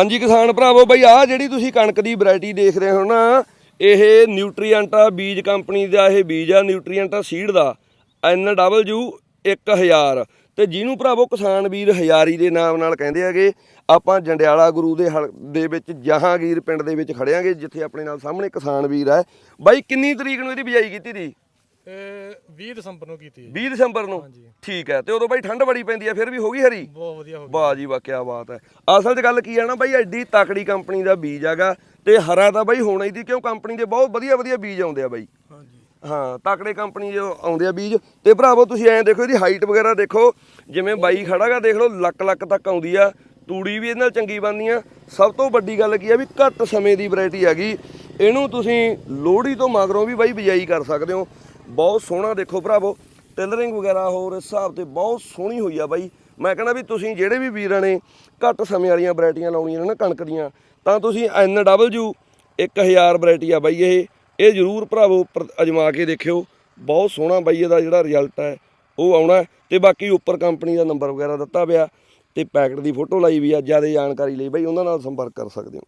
ਹਾਂਜੀ ਕਿਸਾਨ ਭਰਾਵੋ, ਬਈ ਆਹ ਜਿਹੜੀ ਤੁਸੀਂ ਕਣਕ ਦੀ ਵੈਰਾਈਟੀ ਦੇਖ ਰਹੇ ਹੋ ਨਾ, ਇਹ ਨਿਊਟਰੀਐਂਟਾ ਬੀਜ ਕੰਪਨੀ ਦਾ ਇਹ ਬੀਜ ਆ ਨਿਊਟਰੀਐਂਟਾ ਸੀਡ ਦਾ NW 1000 ਤੇ ਜਿਹਨੂੰ ਭਰਾਵੋ ਕਿਸਾਨ ਵੀਰ ਹਜ਼ਾਰੀ ਦੇ ਨਾਮ ਨਾਲ ਕਹਿੰਦੇ ਹੈਗੇ, ਆਪਾਂ ਜੰਡਿਆਲਾ ਗੁਰੂ ਦੇ ਹਲ- ਦੇ ਵਿੱਚ ਜਹਾਂਗੀਰ ਪਿੰਡ ਦੇ ਵਿੱਚ ਖੜਿਆਂਗੇ ਜਿੱਥੇ ਆਪਣੇ ਨਾਲ ਸਾਹਮਣੇ ਕਿਸਾਨ ਵੀਰ ਹੈ। ਬਾਈ ਕਿੰਨੀ ਤਰੀਕ ਨੂੰ ਇਹਦੀ ਬਿਜਾਈ ਕੀਤੀ ਦੀ? 20 ਦਸੰਬਰ ਨੂੰ ਕੀਤੀ ਹੈ 20 ਦਸੰਬਰ ਨੂੰ? ਠੀਕ ਹੈ ਤੇ ਉਦੋਂ ਬਾਈ ਠੰਡ ਬੜੀ ਪੈਂਦੀ ਹੈ ਫਿਰ ਵੀ ਹੋ ਗਈ ਹਰੀ? ਬਹੁਤ ਵਧੀਆ ਹੋ ਵਾਹ ਜੀ ਵਾਹ ਕੀ ਬਾਤ ਹੈ। ਅਸਲ 'ਚ ਗੱਲ ਕੀ ਹੈ ਨਾ ਬਾਈ ਐਡੀ ਤਕੜੀ ਕੰਪਨੀ ਦਾ ਬੀਜ ਹੈਗਾ ਤੇ ਹਰਾ ਤਾਂ ਬਾਈ ਹੋਣਾ ਹੀ ਸੀ ਕਿਉਂ ਕੰਪਨੀ ਦੇ ਬਹੁਤ ਵਧੀਆ ਵਧੀਆ ਬੀਜ ਆਉਂਦੇ ਆ ਬਾਈ। ਹਾਂ ਤਕੜੇ ਕੰਪਨੀ ਦੇ ਆਉਂਦੇ ਆ ਬੀਜ। ਤੇ ਭਰਾਵੋ ਤੁਸੀਂ ਐਂ ਦੇਖੋ ਇਹਦੀ ਹਾਈਟ ਵਗੈਰਾ ਦੇਖੋ ਜਿਵੇਂ ਬਾਈ ਖੜਾਗਾ ਦੇਖ ਲਓ ਲੱਕ ਲੱਕ ਤੱਕ ਆਉਂਦੀ ਆ ਤੂੜੀ ਵੀ ਇਹਦੇ ਨਾਲ ਚੰਗੀ ਬਣਦੀ ਆ। ਸਭ ਤੋਂ ਵੱਡੀ ਗੱਲ ਕੀ ਆ ਵੀ ਘੱਟ ਸਮੇਂ ਦੀ ਵੈਰਾਈਟੀ ਹੈਗੀ। ਇਹਨੂੰ ਤੁਸੀਂ ਲੋਹੜੀ ਤੋਂ ਮਗਰੋਂ ਵੀ ਬਾਈ ਬਿਜਾਈ ਕਰ ਸਕਦੇ ਹੋ। ਬਹੁਤ ਸੋਹਣਾ ਦੇਖੋ ਭਰਾਵੋ। ਟੇਲਰਿੰਗ ਵਗੈਰਾ ਹੋਰ ਇਸ ਹਿਸਾਬ ਤੇ ਬਹੁਤ ਸੋਹਣੀ ਹੋਈ ਆ ਬਾਈ। ਮੈਂ ਕਹਿੰਦਾ ਵੀ ਤੁਸੀਂ ਜਿਹੜੇ ਵੀ ਵੀਰਾਂ ਨੇ ਘੱਟ ਸਮੇਂ ਵਾਲੀਆਂ ਵੈਰਾਈਟੀਆਂ ਲਾਉਣੀਆਂ ਨੇ ਨਾ ਕਣਕ ਦੀਆਂ, ਤਾਂ ਤੁਸੀਂ NW 1000 ਵੈਰਾਈਟੀ ਆ ਬਾਈ ਇਹ। ਇਹ ਜ਼ਰੂਰ ਭਰਾਵੋ ਪਰ- ਅਜਮਾ ਕੇ ਦੇਖਿਓ। ਬਹੁਤ ਸੋਹਣਾ ਬਾਈ ਇਹਦਾ ਜਿਹੜਾ ਰਿਜ਼ਲਟ ਹੈ, ਉਹ ਆਉਣਾ ਹੈ। ਤੇ ਬਾਕੀ ਉੱਪਰ ਕੰਪਨੀ ਦਾ ਨੰਬਰ ਵਗੈਰਾ ਦਿੱਤਾ ਪਿਆ। ਤੇ ਪੈਕਟ ਦੀ ਫੋਟੋ ਲਾਈ ਵੀ ਆ, ਜ਼ਿਆਦਾ ਜਾਣਕਾਰੀ ਲਈ ਬਾਈ, ਉਹਨਾਂ ਨਾਲ ਸੰਪਰਕ ਕਰ ਸਕਦੇ ਹੋ।